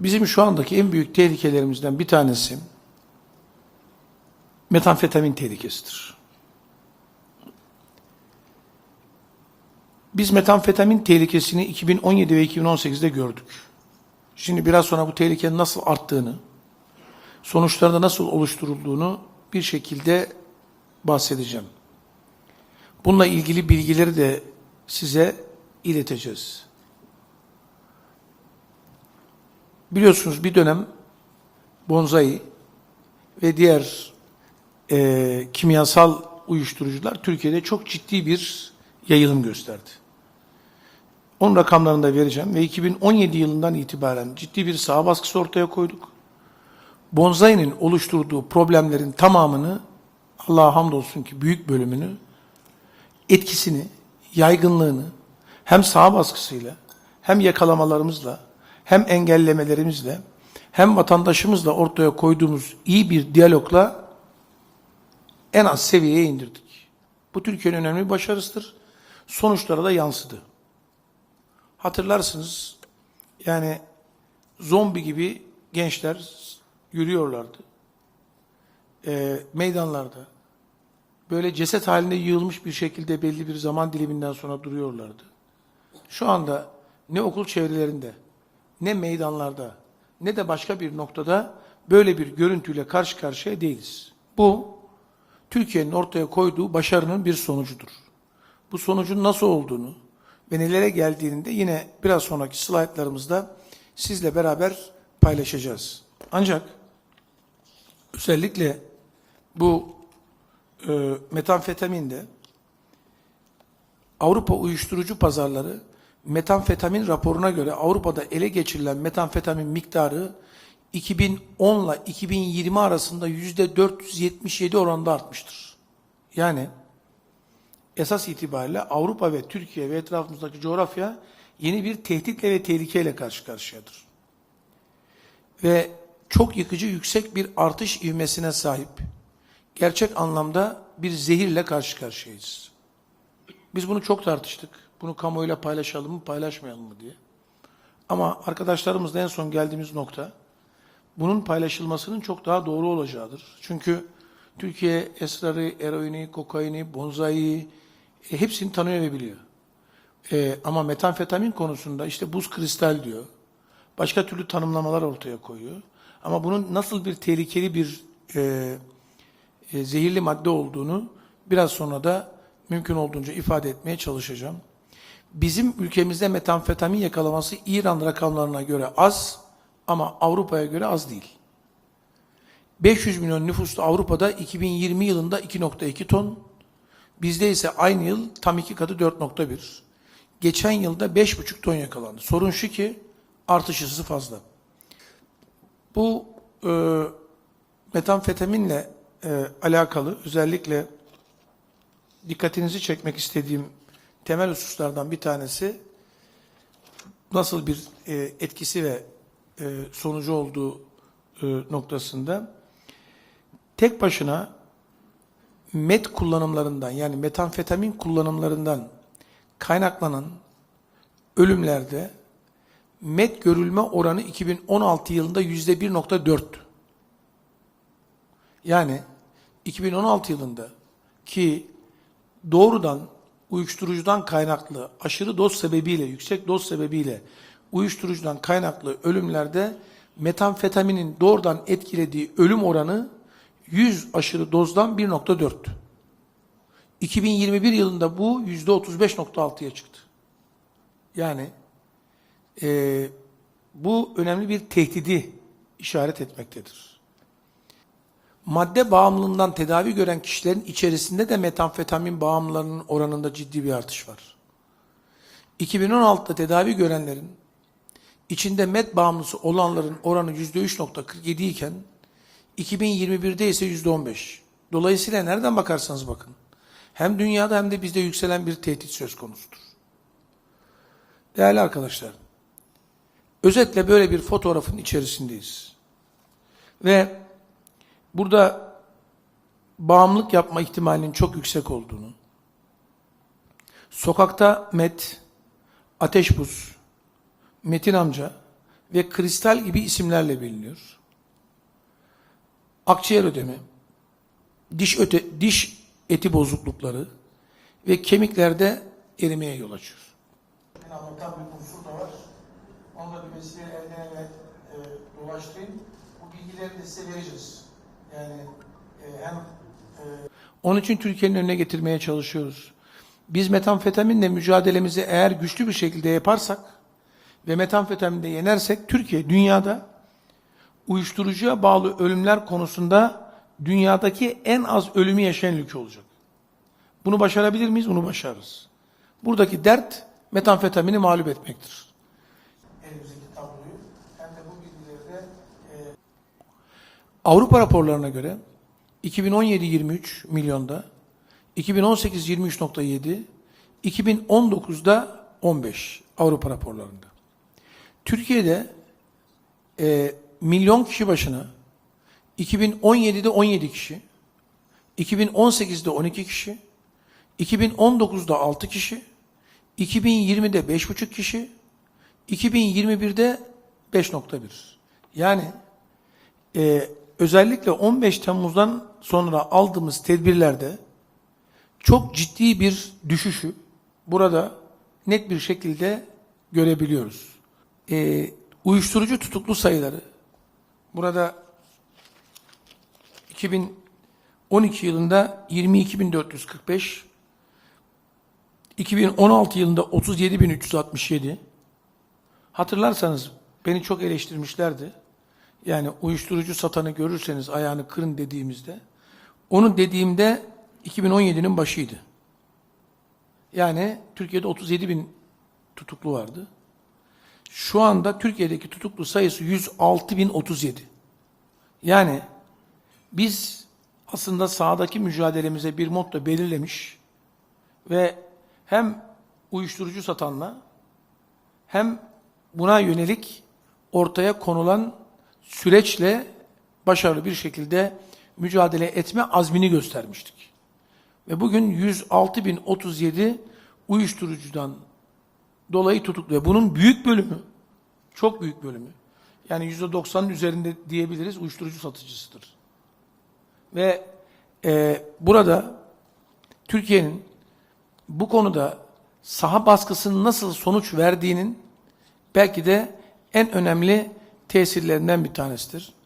Bizim şu andaki en büyük tehlikelerimizden bir tanesi metamfetamin tehlikesidir. Biz metamfetamin tehlikesini 2017 ve 2018'de gördük. Şimdi biraz sonra bu tehlikenin nasıl arttığını, sonuçlarında nasıl oluşturulduğunu bir şekilde bahsedeceğim. Bununla ilgili bilgileri de size ileteceğiz. Biliyorsunuz bir dönem bonzai ve diğer e, kimyasal uyuşturucular Türkiye'de çok ciddi bir yayılım gösterdi. Onun rakamlarını da vereceğim ve 2017 yılından itibaren ciddi bir saha baskısı ortaya koyduk. Bonzai'nin oluşturduğu problemlerin tamamını Allah'a hamdolsun ki büyük bölümünü etkisini, yaygınlığını hem saha baskısıyla hem yakalamalarımızla hem engellemelerimizle hem vatandaşımızla ortaya koyduğumuz iyi bir diyalogla en az seviyeye indirdik. Bu Türkiye'nin önemli bir başarısıdır. Sonuçlara da yansıdı. Hatırlarsınız yani zombi gibi gençler yürüyorlardı. Ee, meydanlarda böyle ceset halinde yığılmış bir şekilde belli bir zaman diliminden sonra duruyorlardı. Şu anda ne okul çevrelerinde, ne meydanlarda, ne de başka bir noktada böyle bir görüntüyle karşı karşıya değiliz. Bu, Türkiye'nin ortaya koyduğu başarının bir sonucudur. Bu sonucun nasıl olduğunu ve nelere geldiğini de yine biraz sonraki slaytlarımızda sizle beraber paylaşacağız. Ancak özellikle bu e, metamfetaminde Avrupa uyuşturucu pazarları metamfetamin raporuna göre Avrupa'da ele geçirilen metamfetamin miktarı 2010 ile 2020 arasında yüzde 477 oranında artmıştır. Yani esas itibariyle Avrupa ve Türkiye ve etrafımızdaki coğrafya yeni bir tehditle ve tehlikeyle karşı karşıyadır. Ve çok yıkıcı yüksek bir artış ivmesine sahip gerçek anlamda bir zehirle karşı karşıyayız. Biz bunu çok tartıştık. Bunu kamuoyuyla paylaşalım mı, paylaşmayalım mı diye. Ama arkadaşlarımızla en son geldiğimiz nokta bunun paylaşılmasının çok daha doğru olacağıdır. Çünkü Türkiye esrarı, eroini, kokaini, bonzai e, hepsini tanıyor ve biliyor. E, ama metamfetamin konusunda işte buz kristal diyor. Başka türlü tanımlamalar ortaya koyuyor. Ama bunun nasıl bir tehlikeli bir e, e, zehirli madde olduğunu biraz sonra da mümkün olduğunca ifade etmeye çalışacağım. Bizim ülkemizde metamfetamin yakalaması İran rakamlarına göre az ama Avrupa'ya göre az değil. 500 milyon nüfuslu Avrupa'da 2020 yılında 2.2 ton, bizde ise aynı yıl tam iki katı 4.1. Geçen yılda 5.5 ton yakalandı. Sorun şu ki artış hızı fazla. Bu e, metamfetaminle e, alakalı özellikle dikkatinizi çekmek istediğim temel hususlardan bir tanesi nasıl bir e, etkisi ve e, sonucu olduğu e, noktasında tek başına met kullanımlarından yani metamfetamin kullanımlarından kaynaklanan ölümlerde met görülme oranı 2016 yılında yüzde 1.4. Yani 2016 yılında ki doğrudan uyuşturucudan kaynaklı aşırı doz sebebiyle, yüksek doz sebebiyle uyuşturucudan kaynaklı ölümlerde metamfetaminin doğrudan etkilediği ölüm oranı 100 aşırı dozdan 1.4. 2021 yılında bu %35.6'ya çıktı. Yani e, bu önemli bir tehdidi işaret etmektedir. Madde bağımlılığından tedavi gören kişilerin içerisinde de metamfetamin bağımlılarının oranında ciddi bir artış var. 2016'da tedavi görenlerin içinde met bağımlısı olanların oranı %3.47 iken 2021'de ise %15. Dolayısıyla nereden bakarsanız bakın hem dünyada hem de bizde yükselen bir tehdit söz konusudur. Değerli arkadaşlar, özetle böyle bir fotoğrafın içerisindeyiz. Ve burada bağımlılık yapma ihtimalinin çok yüksek olduğunu, sokakta met, ateş buz, Metin amca ve kristal gibi isimlerle biliniyor. Akciğer ödemi, diş öte, diş eti bozuklukları ve kemiklerde erimeye yol açıyor. Anlatan bir unsur da var. Onu da bir vesile elden ele e, dolaştırayım. Bu bilgileri de size vereceğiz. E, e, onun için Türkiye'nin önüne getirmeye çalışıyoruz. Biz metamfetaminle mücadelemizi eğer güçlü bir şekilde yaparsak ve metamfetaminde yenersek Türkiye dünyada uyuşturucuya bağlı ölümler konusunda dünyadaki en az ölümü yaşayan ülke olacak. Bunu başarabilir miyiz? Bunu başarırız. Buradaki dert metamfetamini mağlup etmektir. Elimizdeki tabloyu hem de bu bilgileri de e, Avrupa raporlarına göre 2017-23 milyonda, 2018-23.7, 2019'da 15 Avrupa raporlarında. Türkiye'de e, milyon kişi başına 2017'de 17 kişi, 2018'de 12 kişi, 2019'da 6 kişi, 2020'de 5,5 kişi, 2021'de 5.1. Yani e, özellikle 15 Temmuz'dan sonra aldığımız tedbirlerde çok ciddi bir düşüşü burada net bir şekilde görebiliyoruz. E, uyuşturucu tutuklu sayıları burada 2012 yılında 22.445, 2016 yılında 37.367. Hatırlarsanız beni çok eleştirmişlerdi. Yani uyuşturucu satanı görürseniz ayağını kırın dediğimizde, onu dediğimde 2017'nin başıydı. Yani Türkiye'de 37 bin tutuklu vardı. Şu anda Türkiye'deki tutuklu sayısı 106.037. Yani biz aslında sahadaki mücadelemize bir motto belirlemiş ve hem uyuşturucu satanla hem buna yönelik ortaya konulan süreçle başarılı bir şekilde mücadele etme azmini göstermiştik. Ve bugün 106.037 uyuşturucudan dolayı tutukluyor. Bunun büyük bölümü, çok büyük bölümü, yani %90'ın üzerinde diyebiliriz uyuşturucu satıcısıdır. Ve e, burada Türkiye'nin bu konuda saha baskısının nasıl sonuç verdiğinin belki de en önemli tesirlerinden bir tanesidir.